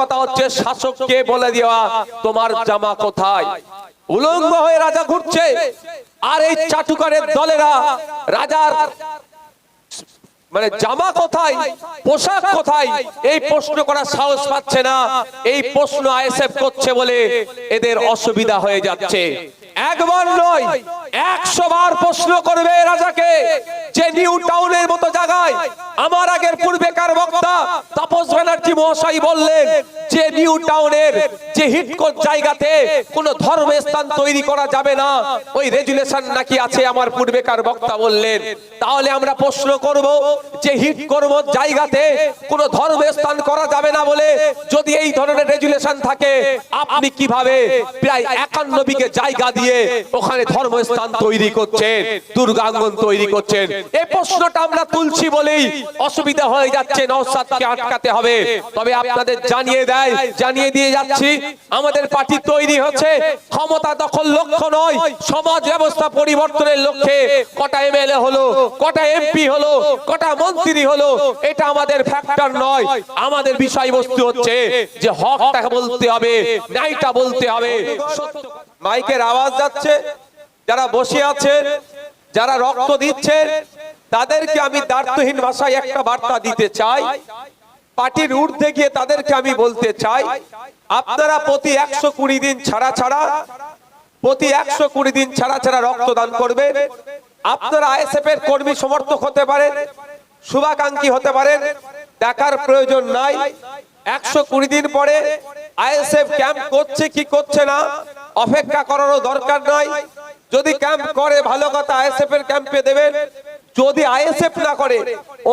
কথা হচ্ছে, শাসককে বলে দেওয়া, তোমার জামা কোথায়? উলঙ্গ হয়ে রাজা ঘুরছে। আর এই চাটুকারের দলেরা, রাজার মানে জামা কোথায়? পোশাক কোথায়? এই প্রশ্ন করার সাহস পাচ্ছে না। এই প্রশ্ন আইএসএফ করছে বলে এদের অসুবিধা হয়ে যাচ্ছে। একবার নয় একশো বার প্রশ্ন করবে রাজাকে যে নিউ টাউনের মতো জায়গায় আমার আগের পূর্বেকার বক্তা তাপস ব্যানার্জি মহাশয় বললেন যে নিউ টাউনের যে হিটকোট জায়গাতে কোনো ধর্মস্থান তৈরি করা যাবে না, ওই রেজুলেশন নাকি আছে আমার পূর্বেকার বক্তা বললেন। তাহলে আমরা প্রশ্ন করব যে হিট করব জায়গাতে কোনো ধর্মস্থান করা যাবে না বলে যদি এই ধরনের রেজুলেশন থাকে, আপনি কীভাবে প্রায় একান্ন বিঘে জায়গা দিয়ে ওখানে ধর্মস্থান তৈরি করছেন, দুর্গাঙ্গন তৈরি করছেন। এই প্রশ্নটা আমরা তুলছি বলেই অসুবিধা হয়ে যাচ্ছে নওসাদকে আটকাতে হবে। তবে আপনাদের জানিয়ে দেয়, জানিয়ে দিয়ে যাচ্ছি, আমাদের পার্টি তৈরি হচ্ছে, ক্ষমতা দখল লক্ষ্য নয়, সমাজ ব্যবস্থা পরিবর্তনের লক্ষ্যে। কটা এমএলএ হলো, কটা এমপি হলো, কটা মন্ত্রী হলো, এটা আমাদের ফ্যাক্টর নয়। আমাদের বিষয়বস্তু হচ্ছে যে হকটা বলতে হবে, ন্যায়টা বলতে হবে। মাইকের আওয়াজ যাচ্ছে, যারা বসে আছেন যারা রক্ত দিচ্ছেন তাদেরকে আমি দার্থহীন ভাষায় একটা বার্তা দিতে চাই। পার্টির ঊর্ধ্বে গিয়ে তাদেরকে আমি বলতে চাই, আপনারা প্রতি একশো কুড়ি দিন ছাড়া ছাড়া, প্রতি একশো কুড়ি দিন ছাড়া ছাড়া রক্তদান করবেন। আপনারা আইএসএফ এর কর্মী সমর্থক হতে পারেন, শুভাকাঙ্ক্ষী হতে পারেন, দেখার প্রয়োজন নাই। একশো কুড়ি দিন পরে আইএসএফ ক্যাম্প করছে কি করছে না অপেক্ষা করারও দরকার নাই। যদি ক্যাম্প করে, ভালো কথা আইএসএফ এর ক্যাম্পে দেবেন। যদি আইএসএফ না করে,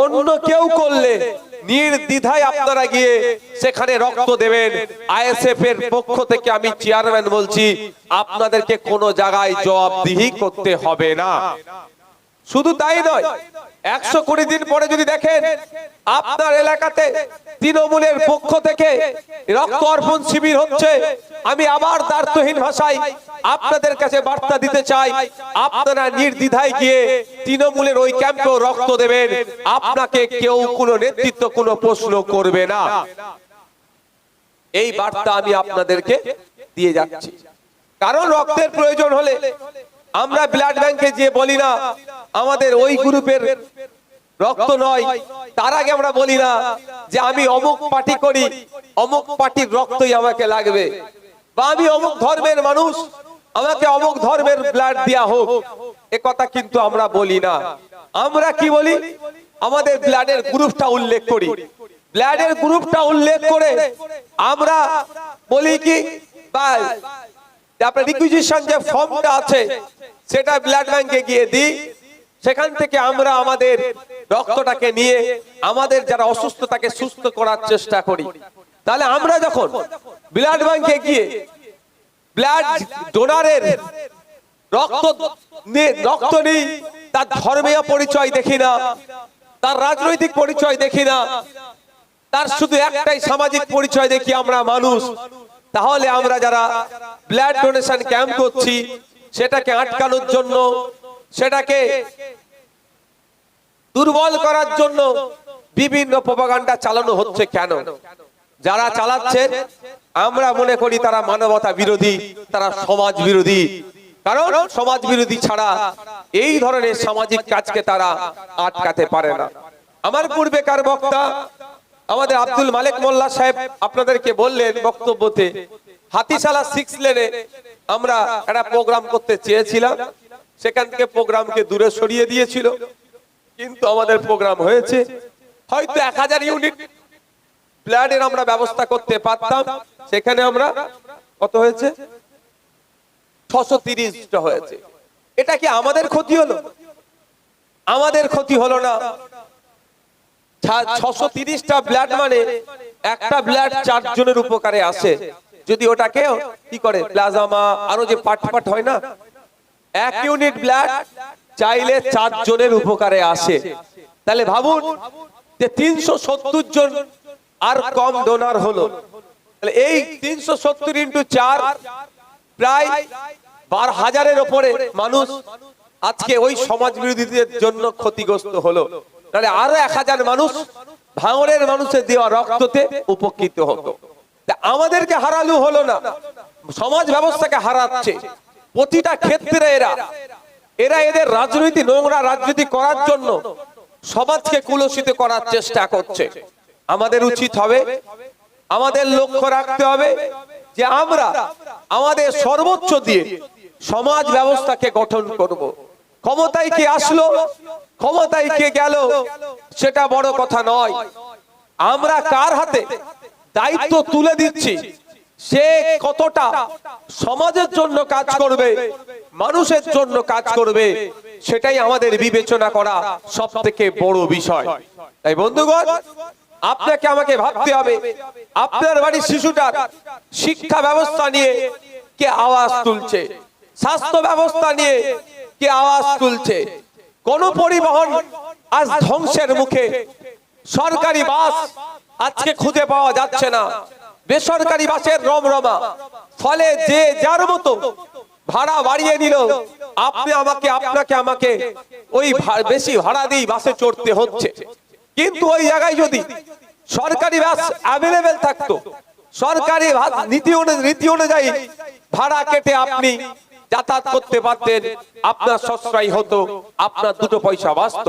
অন্য কেউ করলে নির্দ্বিধায় আপনারা গিয়ে সেখানে রক্ত দেবেন। আইএসএফ এর পক্ষ থেকে আমি চেয়ারম্যান বলছি, আপনাদেরকে কোনো জায়গায় জবাবদিহি করতে হবে না। শুধু তাই নয়, একশো কুড়ি দিন পরে যদি দেখেন, আপনার এলাকাতে তৃণমূলের পক্ষ থেকে রক্ত অর্পণ শিবির হচ্ছে। আমি আবার দার্থহীন ভাষায় আপনাদের কাছে বার্তা দিতে চাই, আপনারা নির্দ্বিধায় গিয়ে তৃণমূলের ওই ক্যাম্পেও রক্ত দেবেন। আপনাকে কেউ কোনো নেতৃত্ব, কোনো প্রশ্ন করবে না। এই বার্তা আমি আপনাদেরকে দিয়ে যাচ্ছি। কারণ রক্তের প্রয়োজন হলে আমরা ব্লাড ব্যাংকে যে বলি না, আমাদের ওই গ্রুপের রক্ত নয়, তার আগে আমরা বলি না যে আমি অমুক পার্টি করি, অমুক পার্টির রক্তই আমাকে লাগবে। বা আমি অমুক ধর্মের মানুষ, আমাকে অমুক ধর্মের ব্লাড দেয়া হোক, এ কথা কিন্তু আমরা বলি না। আমরা কি বলি? আমাদের ব্লাডের গ্রুপটা উল্লেখ করি। ব্লাডের গ্রুপটা উল্লেখ করে আমরা বলি কি আপনার রিকুইজিশন যে ফর্মটা আছে, সেটা ব্লাড ব্যাংকে গিয়ে দিই। সেখান থেকে আমরা আমাদের রক্তটাকে নিয়ে, আমাদের যারা অসুস্থ তাকে সুস্থ করার চেষ্টা করি। তাহলে আমরা যখন ব্লাড ব্যাংকে গিয়ে ব্লাড ডোনারের রক্ত রক্ত নিই, তার ধর্মীয় পরিচয় দেখি না, তার রাজনৈতিক পরিচয় দেখি না, তার শুধু একটাই সামাজিক পরিচয় দেখি আমরা মানুষ। তাহলে আমরা যারা ব্লাড ডোনেশন ক্যাম্প করছি, সেটাকে আটকানোর জন্য, সেটাকে দুর্বল করার জন্য বিভিন্ন প্রপাগান্ডা চালানো হচ্ছে কেন? যারা চালাচ্ছে, আমরা মনে করি তারা মানবতা বিরোধী, তারা সমাজ বিরোধী। কারণ সমাজ বিরোধী ছাড়া এই ধরনের সামাজিক কাজকে তারা আটকাতে পারে না। আমার পূর্বেকার বক্তা আমাদের আব্দুল মালিক মোল্লা সাহেব আপনাদেরকে বললেন বক্তব্যতে, হাতিশালা সিক্স লেনে আমরা একটা প্রোগ্রাম করতে চেয়েছিলাম। সেখান থেকে প্রোগ্রামকে দূরে সরিয়ে দিয়েছিল। কিন্তু আমাদের প্রোগ্রাম হয়েছে। হয়তো এক হাজার ইউনিট ব্লাডের আমরা ব্যবস্থা করতে পারতাম। সেখানে আমরা কত হয়েছে? ছশো তিরিশটা হয়েছে। এটা কি আমাদের ক্ষতি হলো? আমাদের ক্ষতি হলো না। ছশো তিরিশটা ব্লাড মানে একটা ব্লাড চারজনের উপকারে আসে। যদি ওটাকে কি করে? প্লাজমা, আরও যে পাট পাট হয় না? এক ইউনিট ব্লাড চাইলে চারজনের উপকারে আসে। তাহলে ভাবুন যে তিনশো সত্তর জন আর কম ডোনার হলো। এই তিনশো সত্তর ইন্টু চার প্রায় বার হাজারের ওপরে মানুষ আজকে ওই সমাজ বিরোধীদের জন্য ক্ষতিগ্রস্ত হলো। তাহলে আরও এক হাজার মানুষ ভাঙড়ের মানুষের দেওয়া রক্ততে উপকৃত হতো। আমাদেরকে হারালু হলো না। সমাজ ব্যবস্থাকে হারাচ্ছে। প্রতিটা ক্ষেত্রে এরা। এরা এদের রাজনীতি, নোংরা রাজনীতি করার জন্য সমাজকে কুলসিত করার চেষ্টা করছে। আমাদের উচিত হবে, আমাদের লক্ষ্য রাখতে হবে যে আমরা আমাদের সর্বোচ্চ দিয়ে সমাজ ব্যবস্থাকে গঠন করব। ক্ষমতায় কে আসলো? ক্ষমতায় কে গেল? সেটা বড় কথা নয়। আমরা কার হাতে দায়িত্ব তুলে দিচ্ছি? সে কতটা সমাজের জন্য কাজ করবে? মানুষের জন্য কাজ করবে? সেটাই আমাদের বিবেচনা করা সব থেকে বড় বিষয়। তাই বন্ধুগণ, আপনাকে আমাকে ভাবতে হবে। আপনার বাড়ির শিশুটার শিক্ষা ব্যবস্থা নিয়ে কে আওয়াজ তুলছে? স্বাস্থ্য ব্যবস্থা নিয়ে কে আওয়াজ তুলছে? কোন পরিবহন আজ ধ্বংসের মুখে। সরকারি বাস আজকে খুঁজে পাওয়া যাচ্ছে না। বেসরকারি বাসের রমরমা। ফলে যে যার মতো ভাড়া বাড়িয়ে নিল আপনি আমাকে, আপনাকে, আমাকে ওই বেশি ভাড়া দিয়ে বাসে চড়তে হচ্ছে। কিন্তু ওই জায়গায় যদি সরকারি বাস অ্যাভেলেবেল থাকতো, সরকারি নীতি অনুযায়ী ভাড়া কেটে আপনি যাতায়াত করতে পারতেন, আপনার সশ্রয় হতো, আপনার দুটো পয়সা বাঁচত।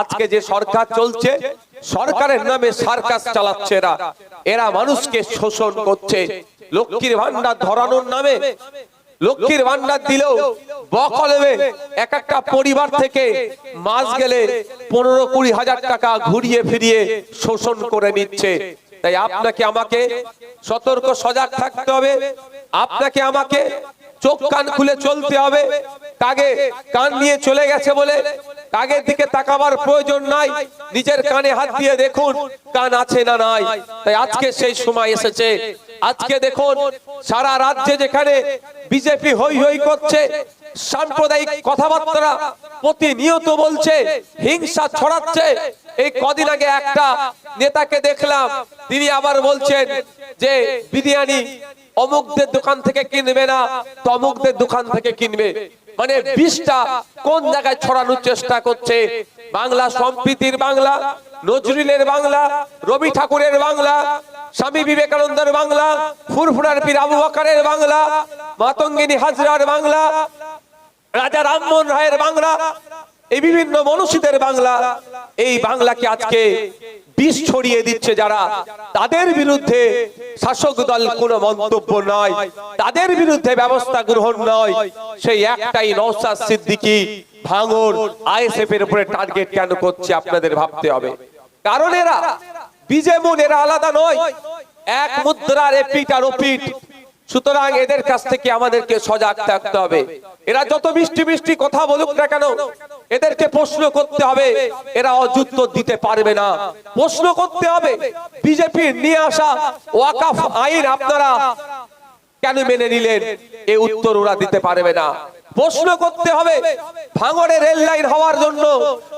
আজকে যে সরকার চলছে, সরকারের নামে সার্কাস চালাচ্ছে এরা। এরা মানুষকে শোষণ করছে। লক্ষ্মীর ভান্ডার ধরানোর নামে, লক্ষ্মীর ভান্ডার দিলেও বকলেবে এক একটা পরিবার থেকে মাস গেলে পনেরো কুড়ি হাজার টাকা ঘুরিয়ে ফিরিয়ে শোষণ করে নিচ্ছে। তাই আপনাকে আমাকে সতর্ক সজাগ থাকতে হবে। আপনাকে আমাকে চোখ কান খুলে চলতে হবে। কাগে কান নিয়ে চলে গেছে বলে। কাগের দিকে তাকাবার প্রয়োজন নাই। নিজের কানে হাত দিয়ে দেখুন কান আছে না নাই। তাই আজকে সেই সময় এসেছে। আজকে দেখুন সারা রাজ্যে যেখানে বিজেপি হই হই করছে, সাম্প্রদায়িক কথাবার্তা প্রতিনিয়ত বলছে, হিংসা ছড়াচ্ছে। এই কদিন আগে একটা নেতাকে দেখলাম, তিনি আবার বলছেন যে, বিরিয়ানি অমুকদের দোকান থেকে কিনবে না, তমুকদের দোকান থেকে কিনবে। মানে বিষটা কোন জায়গায় ছড়ানোর চেষ্টা করছে? বাংলা সম্প্রীতির বাংলা, নজরুলের বাংলা, রবি ঠাকুরের বাংলা, স্বামী বিবেকানন্দের বাংলা, ফুরফুরার পীর আবু বকরের বাংলা, মাতঙ্গিনী হাজরার বাংলা, রাজা রামমোহন রায়ের বাংলা এই বিভিন্ন মনীষীদের বাংলা, এই বাংলাকে আজকে বিষ ছড়িয়ে দিচ্ছে যারা। তাদের বিরুদ্ধে শাসক দল কোনো মন্তব্য নয়, তাদের বিরুদ্ধে ব্যবস্থা গ্রহণ নয়। সেই একটাই নওশাদ সিদ্দিকী ভাঙর আইএসএফ এর উপরে টার্গেট কেন করছে আপনাদের ভাবতে হবে। কারণ এরা, বিজেমন এরা আলাদা নয়, এক মুদ্রার এপিট আর ওপিট সুতরাং এদের কাছ থেকে আমাদেরকে সজাগ থাকতে হবে। এরা যত মিষ্টি মিষ্টি কথা বলুক না কেন, এদেরকে প্রশ্ন করতে হবে, এরা অযুদ্ধ দিতে পারবে না। প্রশ্ন করতে হবে বিজেপির নিয়ে আসা ওয়াকাফ আইন আপনারা কেন মেনে নিলেন? এ উত্তর ওরা দিতে পারবে না। প্রশ্ন করতে হবে, ভাঙড়ে রেল লাইন হওয়ার জন্য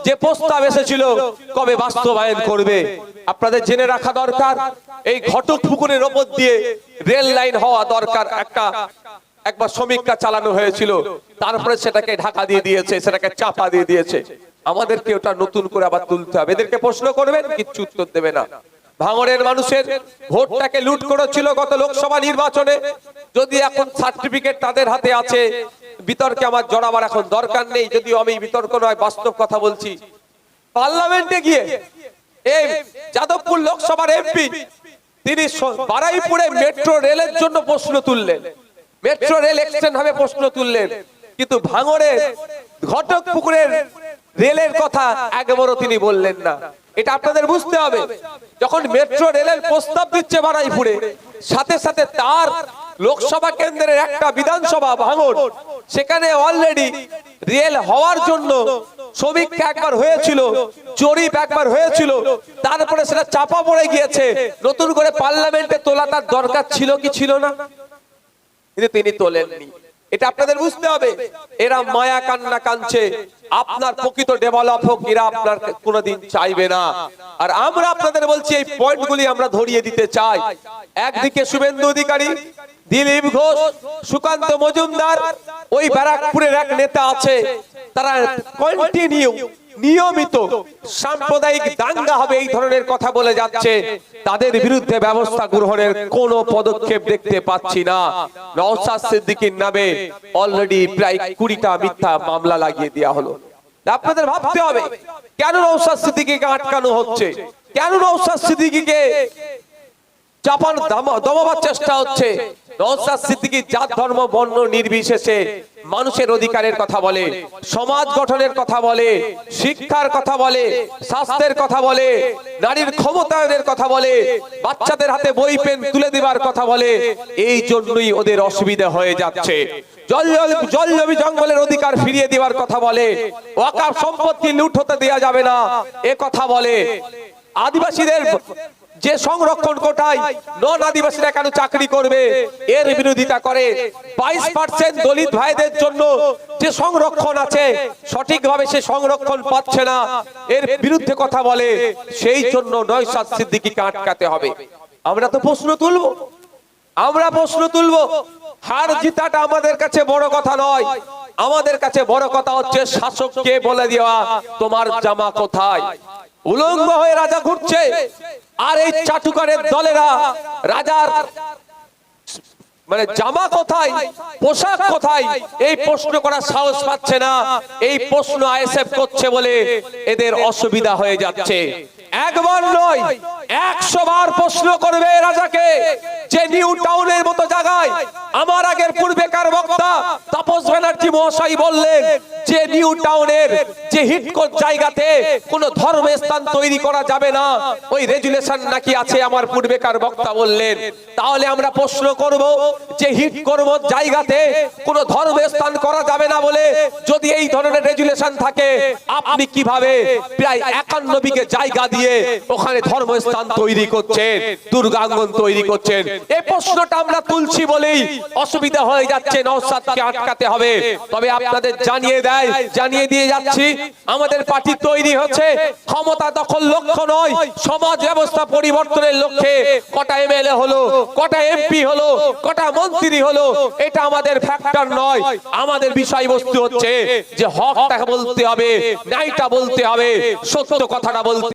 যে প্রস্তাব এসেছিল, কবে বাস্তবায়ন করবে? আপনাদের জেনে রাখা দরকার, এই ঘটক পুকুরের ওপর দিয়ে রেল লাইন হওয়া দরকার। একটা, একবার সমীক্ষা চালানো হয়েছিল, তারপরে সেটাকে ঢাকা দিয়ে দিয়েছে, সেটাকে চাপা দিয়ে দিয়েছে। আমাদেরকে ওটা নতুন করে আবার তুলতে হবে। এদেরকে প্রশ্ন করবেন, কিচ্ছু উত্তর দেবে না। ভাঙড়ের মানুষের ভোটটাকে লুট করেছিল গত লোকসভা নির্বাচনে। যদি এখন সার্টিফিকেট তাদের হাতে আছে বিতর্কে আমার জড়াবার এখন দরকার নেই, যদিও আমি বিতর্ক নয়, বাস্তব কথা বলছি। পার্লামেন্টে গিয়ে এই যাদবপুর লোকসভার এমপি, তিনি বারাইপুরে মেট্রো রেলের জন্য প্রশ্ন তুললেন। মেট্রো রেল এক্সটেন্ড হবে প্রশ্ন তুললেন। কিন্তু ভাঙড়ে ঘটক পুকুরের রেলের কথা একবারও তিনি বললেন না। এটা আপনাদের বুঝতে হবে। যখন মেট্রো রেলের প্রস্তাব দিচ্ছে বারাইপুরে, সাথে সাথে তার লোকসভা কেন্দ্রের একটা বিধানসভা ভাঙড় সেখানে অলরেডি রেল হওয়ার জন্য সমীক্ষা একবার হয়েছিল, জরিপ একবার হয়েছিল, তারপরে সেটা চাপা পড়ে গিয়েছে। নতুন করে পার্লামেন্টে তোলা তার দরকার ছিল কি ছিল না? কিন্তু তিনি তোলেননি। এটা আপনাদের বুঝতে হবে। এরা মায়া কান্না কানছে আপনার প্রকৃত ডেভেলপ হোক, এরা আপনার কোনোদিন চাইবে না। আর আমরা আপনাদের বলছি, এই পয়েন্টগুলি আমরা ধরিয়ে দিতে চাই। একদিকে শুভেন্দু অধিকারী, দিলীপ ঘোষ, সুকান্ত মজুমদার, ওই ব্যারাকপুরের এক নেতা আছে। তারা কন্টিনিউ নিয়মিত সাম্প্রদায়িক দাঙ্গা হবে এই ধরনের কথা বলে যাচ্ছে। তাদের বিরুদ্ধে ব্যবস্থা গ্রহণের কোনো পদক্ষেপ দেখতে পাচ্ছি না। সিদ্দিকীর নামে অলরেডি প্রায় কুড়িটা মিথ্যা মামলা লাগিয়ে দেওয়া হলো। আপনাদের ভাবতে হবে, কেন নৌসাদ সিদ্দিকীকে আটকানো হচ্ছে? কেন নৌসাদ সিদ্দিকীকে চাপান দাম- দমাবার চেষ্টা হচ্ছে। নওশাদ সিদ্দিকী জাত, ধর্ম, বর্ণ নির্বিশেষে মানুষের অধিকারের কথা বলে, সমাজ গঠনের কথা বলে, শিক্ষার কথা বলে, স্বাস্থ্যের কথা বলে, নারীর ক্ষমতায়নের কথা বলে, বাচ্চাদের হাতে বই, পেন তুলে দেবার কথা বলে, এই জন্যই ওদের অসুবিধা হয়ে যাচ্ছে। জঙ্গলের অধিকার ফিরিয়ে দেওয়ার কথা বলে সম্পত্তি লুট হতে দেওয়া যাবে না, এ কথা বলে। আদিবাসীদের যে সংরক্ষণ কোটায় নন আদিবাসীরা কেন চাকরি করবে? এর বিরোধিতা করে বাইশ পার্সেন্ট দলিত ভাইদের জন্য যে সংরক্ষণ আছে, সঠিকভাবে সে সংরক্ষণ পাচ্ছে না। এর বিরুদ্ধে কথা বলে, সেই জন্য নয় সাত সিদ্দিকিকে আটকাতে হবে। আমরা তো প্রশ্ন তুলবো। আমরা প্রশ্ন তুলবো, হার জিতাটা আমাদের কাছে বড় কথা নয়। আমাদের কাছে বড় কথা হচ্ছে শাসককে বলে দেওয়া, তোমার জামা কোথায়? উলঙ্গ হয়ে রাজা ঘুরছে। আর এই চাটুকারের দলেরা রাজার মানে জামা কোথায়, পোশাক কোথায়, এই প্রশ্ন করার সাহস পাচ্ছে না। এই প্রশ্ন আইএসএফ করছে বলে এদের অসুবিধা হয়ে যাচ্ছে। একবার নয়, একশো বার প্রশ্ন করবে রাজাকে। যে নিউ টাউনের মতো জায়গায়, আমার আগের পূর্বেকার বক্তা তাপস ব্যানার্জি মহাশয় বললেন, যে নিউ টাউনের যে হিটকোট জায়গাতে কোন ধর্ম স্থান তৈরি করা যাবে না, ওই রেজুলেশন নাকি আছে আমার পূর্বেকার বক্তা বললেন। তাহলে আমরা প্রশ্ন করব, যে হিট করব জায়গাতে কোন ধর্ম স্থান করা যাবে না বলে যদি এই ধরনের রেজুলেশন থাকে, আপনি কীভাবে প্রায় একান্ন বিঘে জায়গা দিয়ে ওখানে ধর্ম ধর্মস্থান তৈরি করছেন, দুর্গাঙ্গন তৈরি করছেন এই প্রশ্নটা আমরা তুলছি বলেই অসুবিধা হয়ে যাচ্ছে, নওসাদকে আটকাতে হবে। তবে আপনাদের জানিয়ে দেয়, জানিয়ে দিয়ে যাচ্ছি, আমাদের পার্টি তৈরি হচ্ছে, ক্ষমতা দখল লক্ষ্য নয়, সমাজ ব্যবস্থা পরিবর্তনের লক্ষ্যে। কটা এমএলএ হলো, কটা এমপি হলো, কটা মন্ত্রী হলো, এটা আমাদের ফ্যাক্টর নয়। আমাদের বিষয়বস্তু হচ্ছে যে হকটা বলতে হবে, ন্যায়টা বলতে হবে, সত্য কথাটা বলতে